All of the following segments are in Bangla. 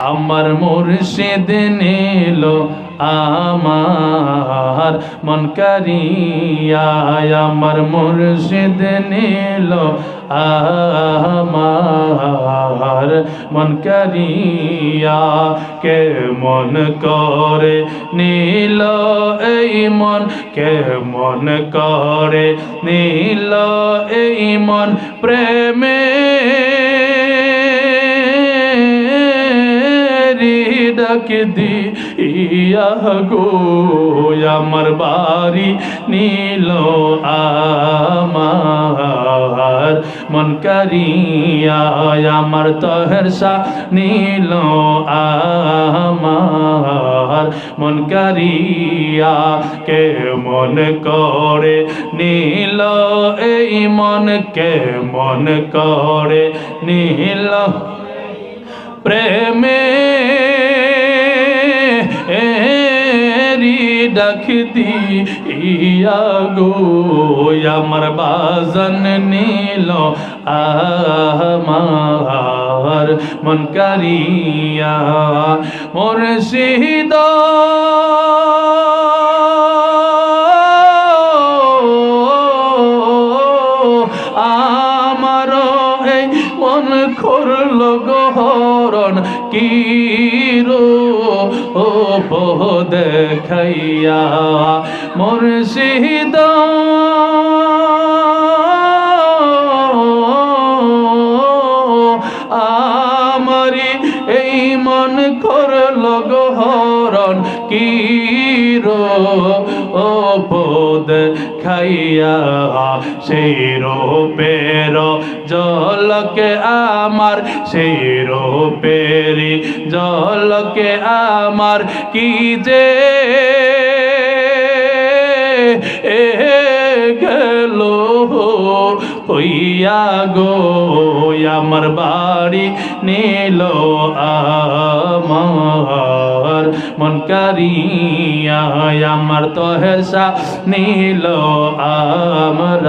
আমার মুর্শিদ নিল আমার, মন করিয়া আমার মুর্শিদ নিল আমার, মন করিয়া কে মন করে নীল এই মন, কে মন করে নীল এই মন, প্রেমে ডাক দি, ইয়া গো, আমার বাড়ি নীল আমার। মন করিয়া আমার তহরসা নীল আমার। মন করিয়া কে মন করে নীল, এই মন কে মন করে নীল? প্রেমে ডাক দিয়া গো আমার বাজন নীল আমার মন করিয়া। মোর শহীদ দেখাইয়া মোর শহীদ আমারি এই মন করল গহরণ কি রো ও বোধ খাইয়া সেই রূপের জলকে আমার, সেই রূপেরি জলকে আমার কি যে গেল হইয়া গো আমার বাড়ি নিল আমার। মন কারিয়া, আমার তহেসা নীল আমার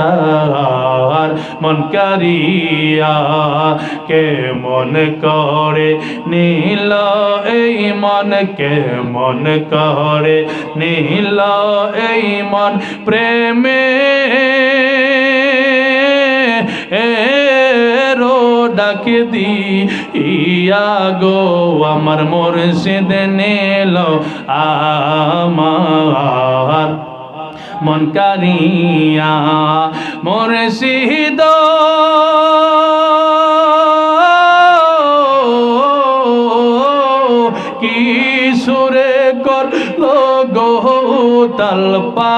মন কে মন করে নীল, এই মন কে মন করে নীল, এই মন প্রেমে। ডাক দি, ইয়া গো আমার মুর্শিদ নীল আমার। মন কারিয়া মুর্শিদ, কি সুরে করল গো তালপা?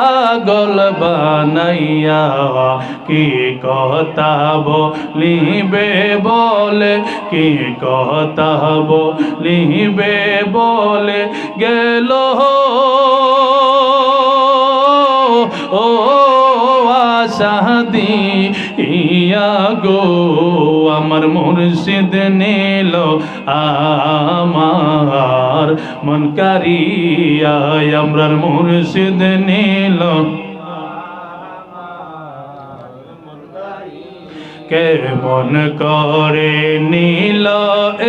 আগল বানাইয়া কি কথা বলিবে বলে? কি কথা বলিবে বলে? গেল ও আশাদি ইয়া গো। আমার মুর্শিদ নীল আমার মন কারিয়া আমরার মুর্শিদ নীল কে মন করে নীল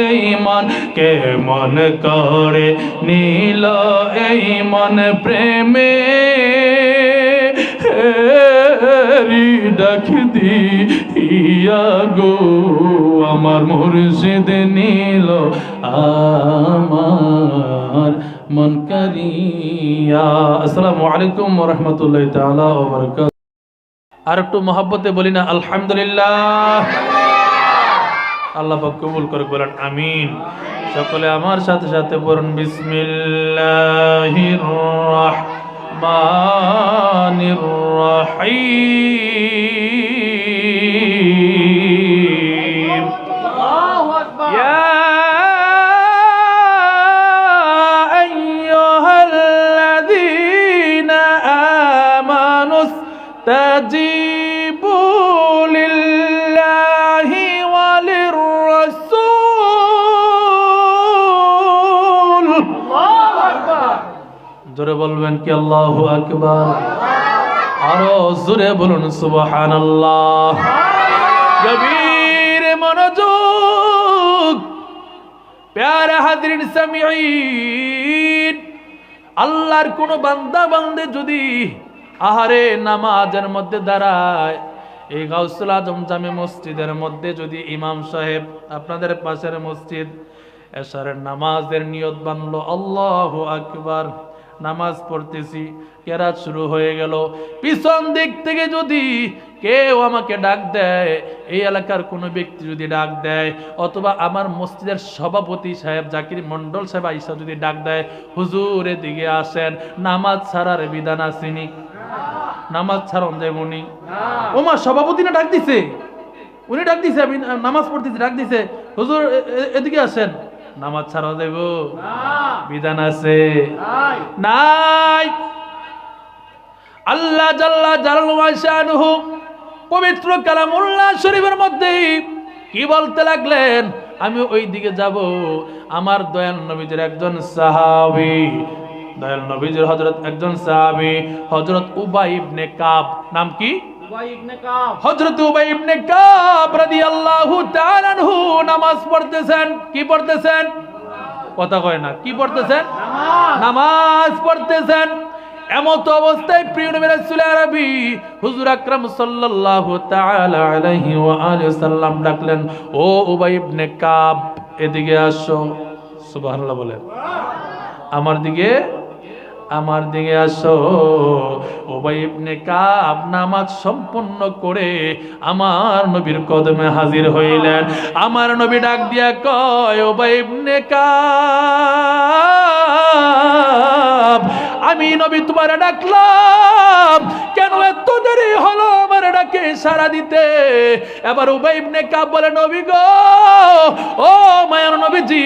এই মন কে মন করে নীল এই মন প্রেমে ডাক ইয়া গো, আমার মুর্শিদ নীল, আমার মন করিয়া। আসসালামু আলাইকুম রাহমাতুল্লাহি তাআলা ওয়া বারাকাতুহু। আর একটু মহাব্বতে বলি না, আলহামদুলিল্লাহ। আল্লাহ পাক কবুল করে বলেন, আমিন। সকলে আমার সাথে সাথে বলুন বিসমিল্লাহির রহমানির রহিম। يا أيها الذين آمنوا استجيبوا لله وللرسول জোরে বলবেন কি আল্লাহ আকবার আরো জোরে বলুন সুবহানাল্লাহ গভীর মনোযোগ, প্যারা হাজরিন আল্লাহর কোন বান্দা বান্দে যদি আহারে নামাজের মধ্যে দাঁড়ায়, এই গাউসুল আজম জামে মসজিদের মধ্যে যদি ইমাম সাহেব আপনাদের পাশের মসজিদ, এশারের নামাজের নিয়ত বানলো, আল্লাহ আকবার। নামাজ পড়তেছি কেরাত শুরু হয়ে গেল। পিছন দিক থেকে যদি কেউ আমাকে ডাক দেয় এই এলাকার কোনো ব্যক্তি যদি ডাক দেয় অথবা আমার মসজিদের সভাপতি সাহেব জাকির মন্ডল সাহেব আইসা যদি ডাক দেয় হুজুর দিকে আসেন নামাজ ছাড়ার বিধান আসেনি নামাজ ছাড়ন দেব উনি ওমা সভাপতি না ডাক দিছে। উনি ডাক দিছে আমি নামাজ পড়তেছি ডাক দিছে হুজুর এদিকে আসেন। নামাজ ছাড়া দেব? বিধান আছে। নাই। আল্লাহ জাল্লা জালালু পবিত্র কালামুল্লাহ শরীফের মধ্যে কি বলতে লাগলেন? আমি ওই দিকে যাব। আমার দয়াল নবীজের একজন সাহাবী দয়াল নবীজের হযরত একজন সাহাবি হযরত উবাই ইবনে কাব নাম কি? হযরত উবাই ইবনে কাব রাদিয়াল্লাহু তাআলা আনহু নামাজ পড়তেছেন। কি পড়তেছেন? কথা কয় না কি পড়তেছেন? নামাজ। পড়তেছেন। এমত অবস্থায় প্রিয় নবী রাসূল আরবি হুজুর আকরাম সাল্লাল্লাহু তাআলা আলাইহি ওয়া আলিহি সাল্লাম ডাকলেন ও উবাই ইবনে কাব এদিকে আসো। সুবহানাল্লাহ বলেন। আমার দিকে আমার দিকে আসো। ওবাই ইবনে কাব নামাজ সম্পূর্ণ করে আমার নবীর কদমে হাজির হইলেন। আমার নবী ডাক দিয়া কয় ওবাই ইবনে কাব, আমি নবী তোমার ডাকলাম। কেন এত দেরি হলো আমার ডাকে সারা দিতে। এবার উবাই ইবনে কাব বলে, নবী গো, ও মায়ার নবীজি,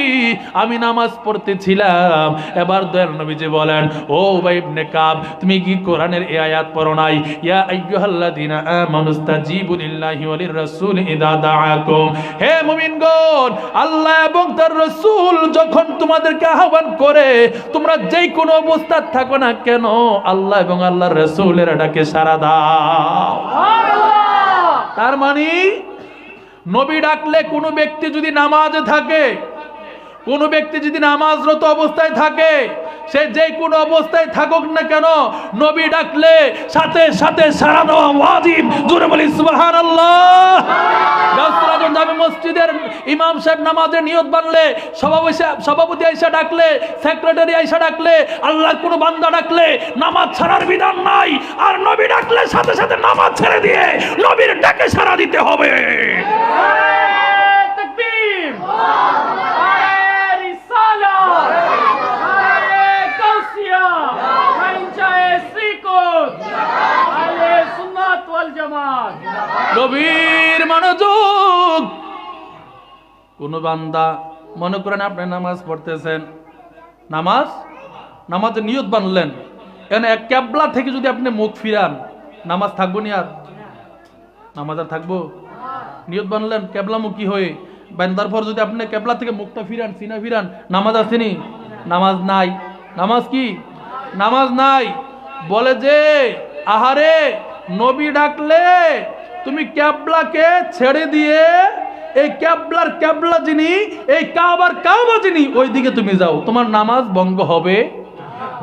আমি নামাজ পড়তেছিলাম। এবার দয়াল নবীজি বলেন, ও উবাই ইবনে কাব, তুমি কি কোরআনের এই আয়াত পড়ো নাই? ইয়া আইয়ুহাল্লাযীনা আমানুস্তাজিবু লিল্লাহি ওয়া লির-রাসূলি ইযা দাআকুম। হে মুমিনগণ, আল্লাহ এবং তার রাসূল যখন তোমাদেরকে আহ্বান করে, তোমরা যেই কোনো অবস্থা থাকো না কেন, আল্লাহ এবং আল্লাহর রাসূলের ডাকে সাড়া দাও। তার মানে নবী ডাকলে কোনো ব্যক্তি যদি নামাজে থাকে, কোনো ব্যক্তি যদি নামাজরত অবস্থায় থাকে সে যে কোন অবস্থায় থাকুক না কেন, নবী ডাকলে সাথে সাথে সারা দেওয়া ওয়াজিব। জুরে বলি মসজিদের, ইমাম সাহেব নামাজের নিয়ত বানলে, সভাপতি সভাপতি আইসা ডাকলে, সেক্রেটারি আইসা ডাকলে, আল্লাহর কোনো বান্দা ডাকলে, নামাজ ছাড়ার বিধান নাই। আর নবী ডাকলে সাথে সাথে নামাজ ছেড়ে দিয়ে নবীর ডাকে সারা দিতে হবে। তাকবীর। আল্লাহু গভীর মনোযোগ। কোন বান্দা মনে করেন আপনি নামাজ পড়তেছেন, নামাজ? নামাজের নিয়ত বানলেন। এখানে এক ক্যাবলা থেকে যদি আপনি মুখ ফিরান, নামাজ থাকব নি আর? নামাজ আর থাকব? নিয়ত বানলেন, ক্যাবলামুখী হয়ে। বান্দার পর যদি আপনি ক্যাবলা থেকে মুখটা ফিরান, সিনা ফিরান, নামাজ আসেনি? নামাজ নাই। নামাজ কি? নামাজ নাই। বলে যে, আহারে, নবী ডাকলে তুমি ক্যাবলাকে ছেড়ে দিয়ে এই ক্যাবলার ক্যাবলা যিনি, এই কাবার কাবা যিনি ওই দিকে তুমি যাও। তোমার নামাজ ভঙ্গ হবে।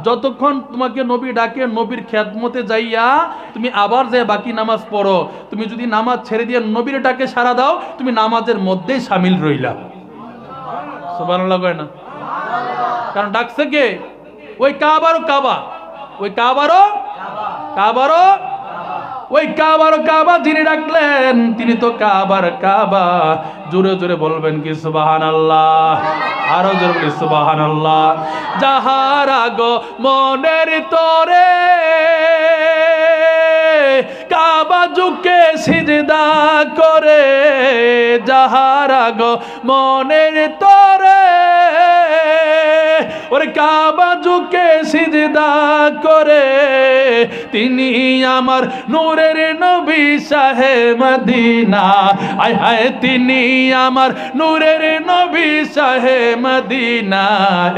যতক্ষণ তোমাকে নবী ডাকে, নবীর খেদমতে যাইয়া তুমি আবার যে বাকি নামাজ পড়ো, তুমি যদি নামাজ ছেড়ে দিয়ে নবীর ডাকে সারা দাও, তুমি নামাজের মধ্যেই সামিল রইলা। কয় না? কারণ ডাকছে কে? ওই কাবারও কাবা। ওই কাবারও? কাবারও? ওই কাবার কাবা যিনি ডাকলেন, তিনি তো কাবার কাবা। জোরে জোরে বলবেন কি সুবাহান আল্লাহ আরও জোরে বলি সুবাহান আল্লাহ যাহার গো মনের তরে কাবা ঝুঁকে সিজদা করে, যাহার গো মনের তরে ওরে কাবা ঝুঁকে সিজদা করে। তিনি আমার নূরের নবী সাহে মদিনা। আয় হায়, তিনি আমার নূরের নবী সাহে মদিনা।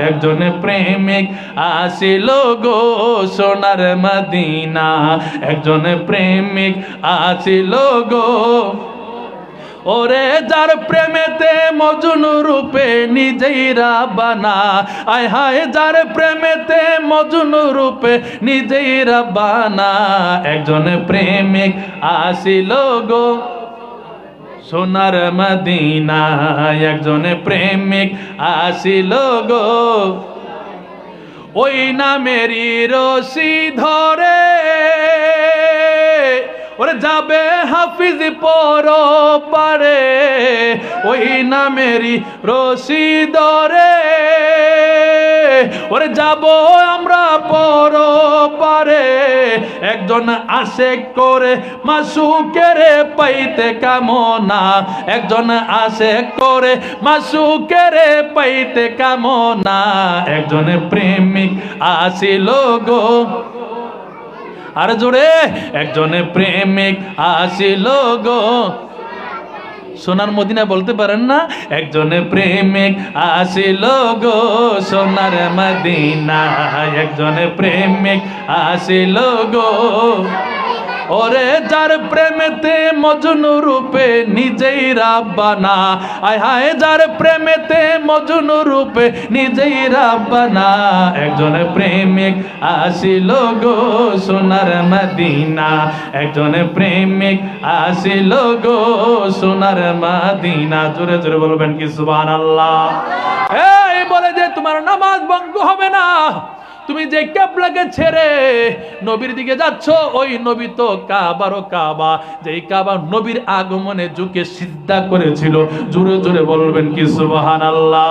একজন প্রেমিক আসিল গো সোনার মদিনা। একজন প্রেমিক আসিল গো ওরে যার প্রেমেতে মজুন রূপে নিজেই রাবানা আয় হায়, যার প্রেমেতে মজুন রূপে নিজেই রাবানা একজন প্রেমিক আসিল গো সোনার মদিনা একজন প্রেমিক আসিল গো ওই নামেরই রশি ধরে। ওরে যাবে হাফিজ পর পারে ওই নামেরই রশি ধরে। ওরে যাব আমরা পর পারে একজন আসে করে মাসুকের পাইতে কামনা। একজন আসে করে মাসুকের পাইতে কামনা। একজন প্রেমিক আসিল গো। আর জোরে, একজনে প্রেমিক আসিল গো। সোনার মদিনা বলতে পারেন না? একজনে প্রেমিক আসিল গো সোনার মদিনা একজনে প্রেমিক আসিল গো। ওরে যার প্রেমেতে মজনু রূপে নিজেই রাব্বানা আয় হায় যার প্রেমেতে মজনু রূপে নিজেই রাব্বানা একজন প্রেমিক আসিল গো সোনার মদিনা। একজন প্রেমিক আসিল গো সোনার মদিনা। জোরে জোরে বলবেন কি সুবহানাল্লাহ? এই বলে যে তোমার নামাজ ভঙ্গ হবে না। তুমি যে ক্যাবলাকে ছেড়ে নবীর দিকে যাচ্ছ, ওই নবী তো কাবারও কাবা। যেই কাবা নবীর আগমনে যুগে সিদ্ধা করেছিল, জোরে জোরে বলবেন কি সুবাহান আল্লাহ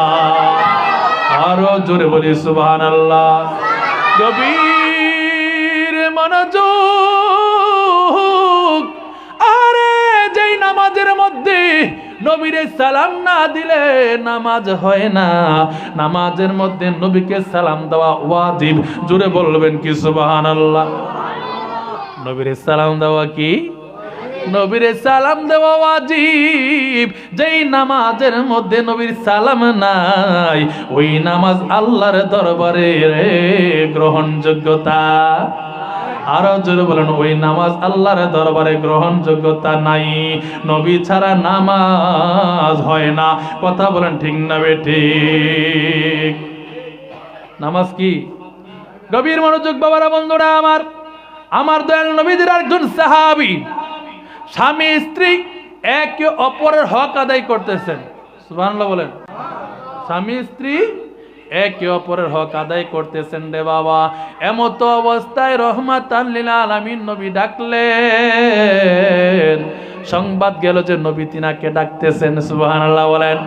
আরও জোরে বলি সুবাহান আল্লাহ গভীর মনোযোগ, আরে যেই নামাজের মধ্যে নবীরে সালাম না দিলে নামাজ হয় না। নামাজের মধ্যে নবীকে সালাম দেওয়া ওয়াজিব। জুড়ে বলবেন কি সুবহানাল্লাহ? নবীরে সালাম দেওয়া কি? নবীরে সালাম দেওয়া ওয়াজিব। যেই নামাজের মধ্যে নবীর সালাম নাই, ওই নামাজ আল্লাহর দরবারে গ্রহণযোগ্যতা। আরও জোরে বলেন, ওই নামাজ আল্লাহর দরবারে গ্রহণযোগ্যতা নাই। নবী ছাড়া নামাজ হয় না। কথা বলেন ঠিক না ঠিক? নামাজ কি? গভীর মনোযোগ, বাবারা, বন্ধুরা আমার আমার দয়াল নবীদের একজন সাহাবি, স্বামী, স্ত্রী একে অপরের হক আদায় করতেছেন। সুবহানাল্লাহ বলেন। স্বামী, স্ত্রী একে অপরের হক আদায় করতেছেন রে বাবা। এমত অবস্থায় রহমাত আলমিন নবী ডাকলেন। সংবাদ গেল যে নবী তিনাকে ডাকতেছেন, সুবহানাল্লাহ বলেন।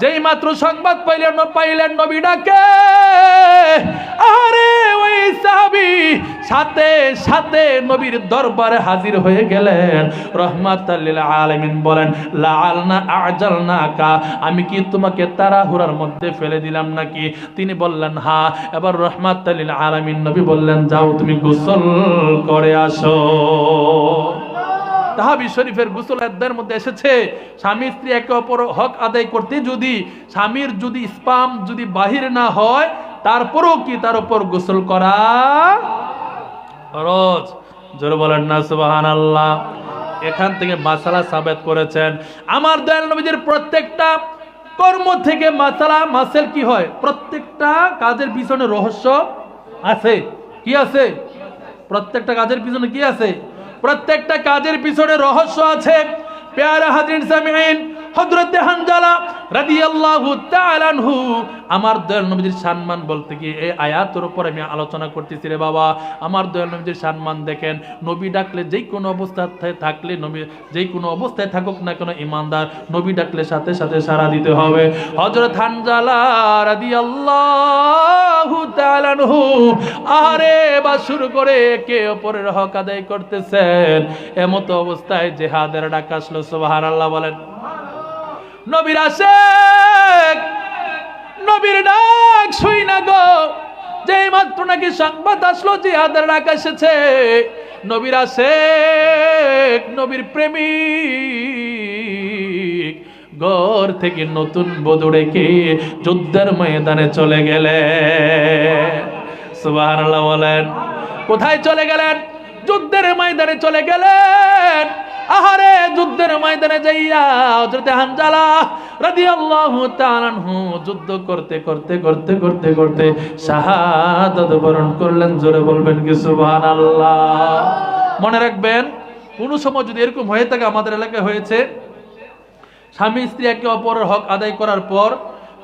যেই মাত্র সংবাদ পাইলেন পাইলেন নবী ডাকে। আরে ওই সাহাবী সাথে সাথে নবীর দরবারে হাজির হয়ে গেলেন। রহমাত আলামিন বলেন, লাআলনা আজালনাকা। আমি কি তোমাকে তাড়াহুড়ার মধ্যে ফেলে দিলাম নাকি? তিনি বললেন হ্যাঁ এবার রহমাত আলামিন নবী বললেন, যাও তুমি গোসল করে আসো। তাহাবি শরীফের গুসল আদায়ের মধ্যে এসেছে। স্বামী স্ত্রী একে অপর হক আদায় করতে যদি স্বামীর যদি স্পাম যদি বাহির না হয়, তারপরেও কি তার উপর গোসল করা রোজ জোরে বলেন না আল্লাহ এখান থেকে মাসালা সাবেত করেছেন। আমার দয়াল নবীদের প্রত্যেকটা কর্ম থেকে মাসালা, মাসেল কি হয়? প্রত্যেকটা কাজের পিছনে রহস্য আছে। কি আছে? প্রত্যেকটা কাজের পিছনে কি আছে? প্রত্যেকটা কাজের পিছনে রহস্য আছে। পেয়ারা হাজির সামিন হযরত হানজালা রাদিয়াল্লাহু তাআলা আনহু, আমার দয়াল নবীর সম্মান বলতে গিয়ে এই আয়াতের উপর আমি আলোচনা করতেছি রে বাবা। আমার দয়াল নবীর সম্মান দেখেন, নবী ডাকলে যেই কোনো অবস্থায় থাকলে নবী যেই কোনো অবস্থায় থাকুক না কেন ইমানদার, নবী ডাকলে সাথে সাথে সাড়া দিতে হবে। হযরত হানজালা রাদিয়াল্লাহু তাআলা আনহু আরে বা শুরু করে একে অপরের হক আদায় করতেছেন। এমতো অবস্থায় জেহাদের ডাক আসলো, সুবহানাল্লাহ বলেন। নবীর আশেক, নবীর ডাক শুই না গো। যে মাত্র নাকি সংবাদ আসলো, জিহাদের ডাক এসেছে। নবীর আশেক, নবীর প্রেমিক, ঘর থেকে নতুন বধূ রেখে যুদ্ধের ময়দানে চলে গেলে। সুবহানাল্লাহ বলেন, কোথায় চলে গেলেন? যুদ্ধের ময়দানে চলে গেলেন। আহারে যুদ্ধের ময়দানে যাইয়া হযরতে হানজালা রাদিয়াল্লাহু তাআলা যুদ্ধ করতে করতে করতে করতে করতে শাহাদাত বরণ করলেন, জোরে বলবেন কি সুবহানাল্লাহ। মনে রাখবেন, কোন সময় যদি এরকম হয়ে থাকে আমাদের এলাকায় হয়েছে, স্বামী স্ত্রী একে অপরের হক আদায় করার পর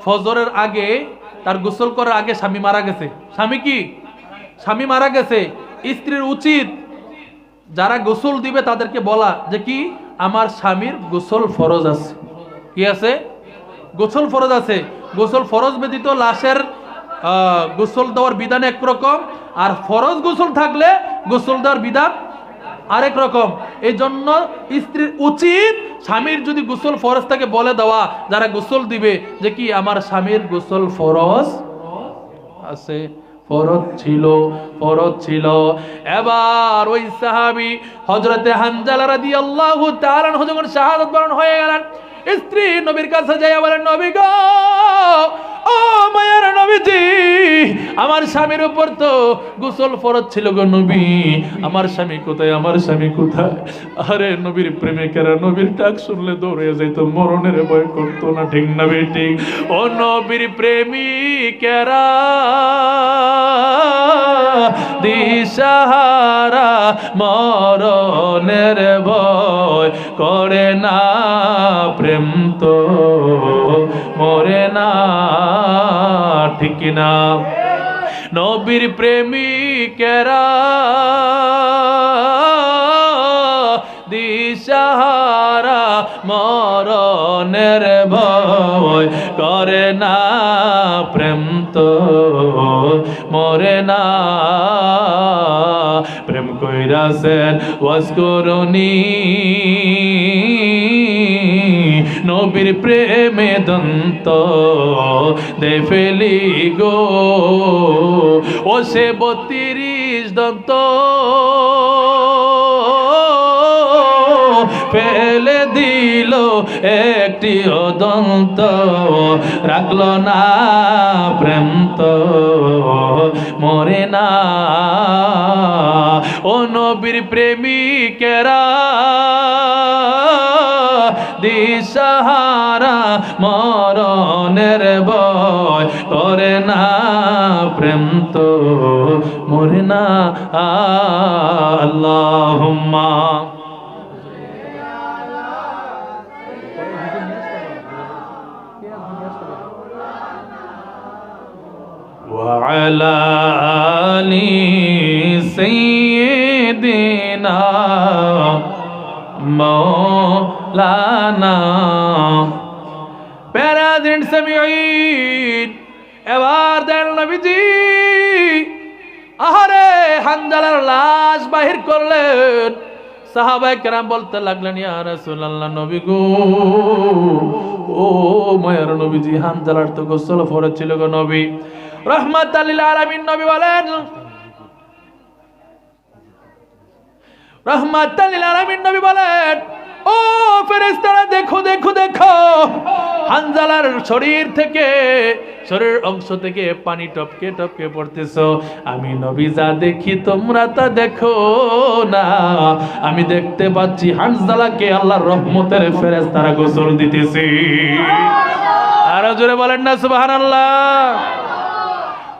ফজরের আগে, তার গোসল করার আগে স্বামী মারা গেছে। স্বামী কি? স্বামী মারা গেছে। স্ত্রীর উচিত যারা গোসল দিবে তাদেরকে বলা যে কি? আমার স্বামীর গোসল ফরজ আছে। কি আছে? গোসল ফরজ আছে। গোসল ফরজ ব্যতীত লাশের গোসল দেওয়ার বিধান একরকম আর ফরজ গোসল থাকলে গোসল দেওয়ার বিধান আরেক রকম। এই জন্য স্ত্রীর উচিত স্বামীর যদি গোসল ফরজ থাকে বলে দেওয়া, যারা গোসল দিবে, যে কি? আমার স্বামীর গোসল ফরজ আছে। ফরজ ছিল ফরজ ছিল। এবার ওই সাহাবি হজরতে হানজালা রাদিয়াল্লাহু তাআলা যখন শাহাদাত বরণ হয়ে গেলেন স্ত্রী নবীর কাছে যাইয়া বলেন নবী গো, ও মায়ের নবীজি, আমার স্বামীর উপর তো গোসল ফরজ ছিল গো নবী। আমার স্বামী কোথায়, আমার স্বামী কোথায়? আরে নবীর প্রেমিকেরা নবীর ডাক শুনলে দৌড়ে যাইতো মরণের ভয় করতো না, ঠিক না বেটি ও নবীর প্রেমিকেরা দিশাহারা মরণের ভয় করে না প্রেম তো, মরে না, ঠিক না। নবীর প্রেমিকেরা দিশাহারা মরণের ভয় করে না প্রেম তো মরে না। প্রেম কইরাছেন, ওয়াজ করুনি। নবীর প্রেমে দন্ত দে ফেলি গো ও সে বত্রিশ দন্ত। দিল একটি অদন্ত, রাখল না প্রেম তো, মরে না। ও নবীর প্রেমিকেরা, দিশাহারা মরণের ভয় করে না। প্রেম তো, মরে না। আল্লাহুম্মা। وعلى آل سيدنا مولانا প্যারাজেন্ট সামিউন এবার দেন নবীজি আহারে হানজালার লাশ বাহির করলেন সাহাবাই কেরাম বলতে লাগলেন ইয়া রাসূলুল্লাহ নবী গো ও মায়ের নবীজি হানজালার তো গোসল ফরজ ছিল গো নবী রহমাত আলামিন নবী বলেন রহমাত আলামিন নবী বলেন, ও ফেরেশতারা, দেখো দেখো দেখো, হানজালার শরীর থেকে শরীর অংশ থেকে পানি টপকে টপকে পড়তেছ। আমি নবী যা দেখি, তোমরা তা দেখো না। আমি দেখতে পাচ্ছি হানজালাকে আল্লাহর রহমতের ফেরেশতারা গোসল দিতেছে। আরও জোরে বলেন না, সুবহানাল্লাহ।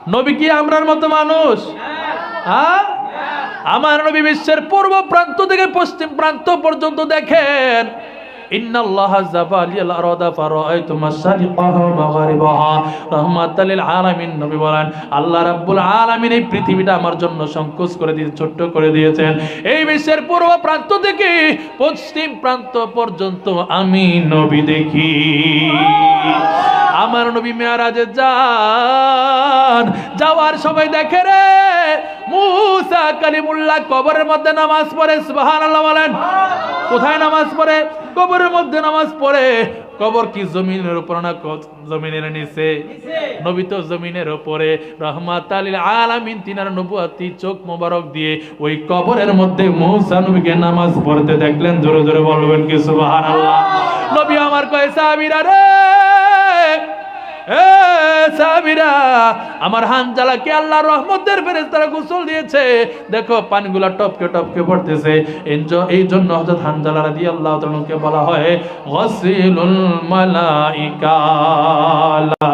নবী কি আমরার মতো মানুষ? হ্যাঁ? আমার নবী বিশ্বের পূর্ব প্রান্ত থেকে পশ্চিম প্রান্ত পর্যন্ত দেখেন। নবী বলেন, আল্লাহ এই পৃথিবীটা আমার জন্য সংকোচ করে দিয়ে করে দিয়েছেন। এই বিশ্বের পূর্ব প্রান্ত থেকে পশ্চিম প্রান্ত পর্যন্ত আমি নবী দেখি। আমার নবী মেয়ারাজে যান যাওয়ার সময় দেখে রে, মুসা কালিমুল্লাহ কবরের মধ্যে নামাজ পড়ে, সুবহানাল্লাহ বলেন। কোথায় নামাজ পড়ে? কবরের মধ্যে নামাজ পড়ে। কবর কি জমিনের উপর না জমিনের নিচে? নবী তো জমিনের উপরে। রহমাত আলিল আলামিন তিনার নবুয়াতি চোখ মোবারক দিয়ে ওই কবরের মধ্যে মৌসা নবীকে নামাজ পড়তে দেখলেন। জোরে জোরে বলবেন কি সুবহানাল্লাহ? নবী আমার কয়, সাহাবীরা রে নবীরা আমার হানজালাকে আল্লাহর রহমতের ফেরেশতারা গোসল দিয়েছে। দেখো, পানগুলা টপকে টপকে পড়তেছে। এই জন্য হযরত হানজালা আল্লাহ তাআলাকে বলা হয়, গসিলুল মালাইকা লা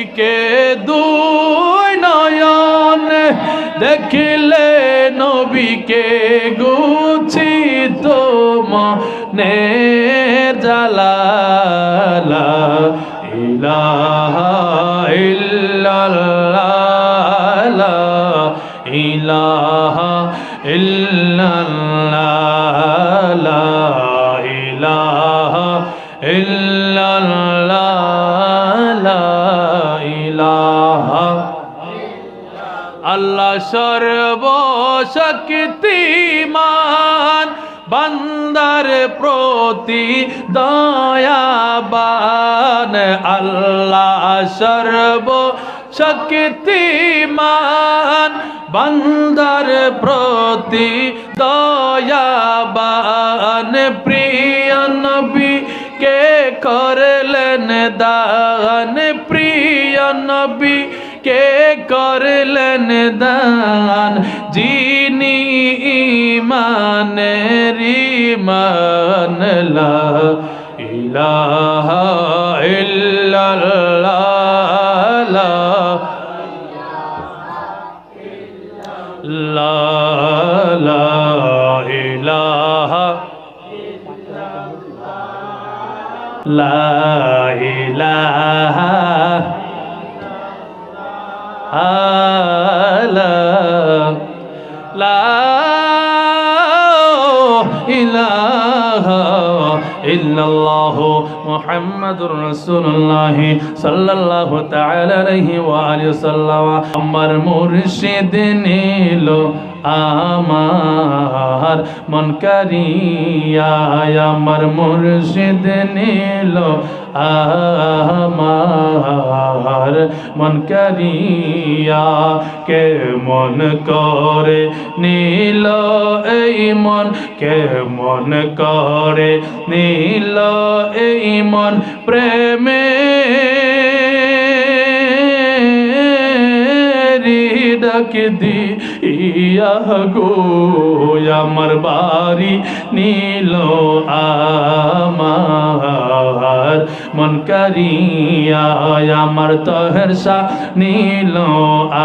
নবীকে দুই নয়ন দেখিলে নবীকে গুছিত মনে জালালা ইলাহা সর্বশক্তিমান বান্দার প্রতি দয়াবান, আল্লাহ সর্ব শক্তিমান বান্দার প্রতি দয়াবান। প্রিয় নবী কে করলেন দান, প্রিয় নবী কে করলেন দান। যিনি ইমানের ইমান লা ইলাহা ইল্লাল্লাহ লা লা লা ইলাহা লা ইলাহা আলা লা ইল্লাল্লাহ মুহাম্মাদুর রাসূলুল্লাহ সাল্লাল্লাহু তাআলা আলাইহি ওয়া আলিহি সাল্লাম আমার মুর্শিদ নীল আমার মন কারিয়া, আমার মুর্শিদ নীল আমার মন কারিয়া। কে মন করে নীল এই মন, কে মন করে নীল এই মন প্রেমে? ডাক দি ইয়া গো, আমার বাড়ি নীল আমার। মন কারিয়া আমার তহের সা নীল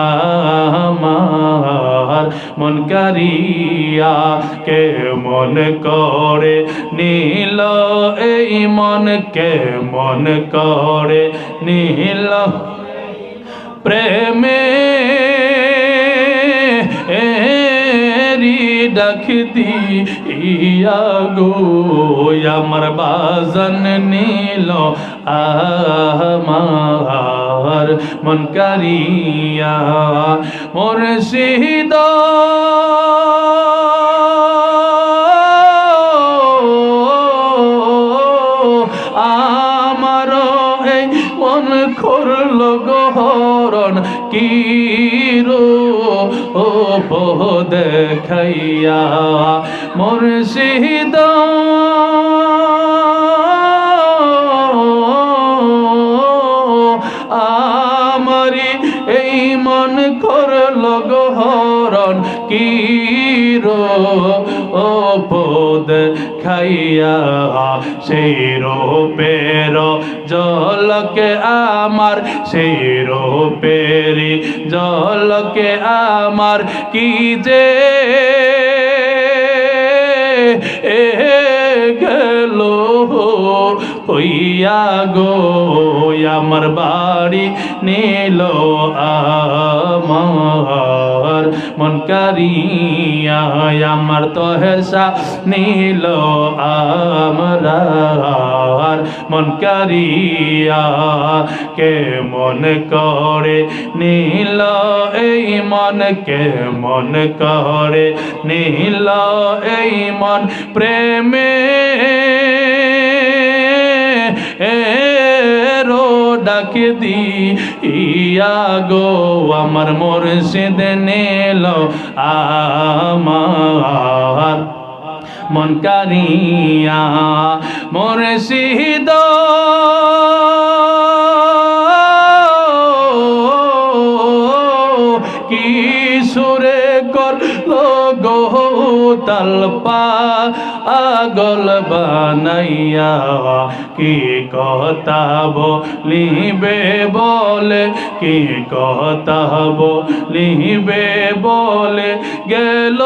আমার। মন কারিয়া কে মন করে নীল? এই মন কে মন করে নীল? প্রেমে ডাকতি ইয়া গো আমার বাজন নীল আমার মন কারিয়া মোর শহীদ দেখাইয়া মুর্শিদ। আমারি এই মন করল গহরণ কি ও খাইয়া সেই রূপের জলকে আমার, সেই রূপেরি জলকে আমার, কি যে এ গেল হইয়া গো, আমার বাড়ি নীল আমার। মন কারিয়া আমার তহেসা নীল আমরা। মন কারিয়া কে মন করে নীল, এই মন কে মন করে নীল, এই মন প্রেমে। ডাক দি, ইয়া গো আমার মুর্শিদ নীল আমার মন কারিয়া, মুর্শিদ। কি সুরে করল গো তালপা? আগল বানাইয়া কি কথা বলিবে বলে? কি কথা বলিবে বলে গেল?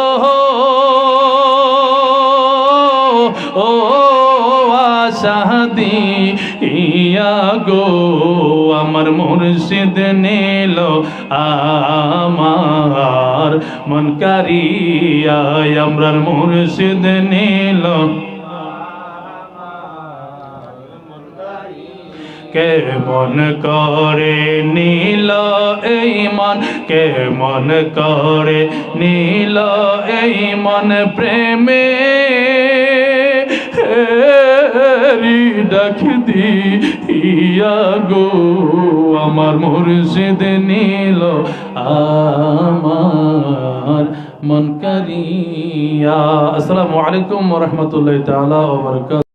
ও আশাদি ইয়া গো। আমার মুর্শিদ নীল আমার। মন কারিয়া আমরার মুর্শিদ নীল। কে মন করে নীল এই মন কে মন করে নীল এই মন প্রেমে? রি ডাক দি ইয়া গো, আমার মুর্শিদ নীল আমার মন করিয়া। আসসালামু আলাইকুম রাহমাতুল্লাহি বারাকাতুহু।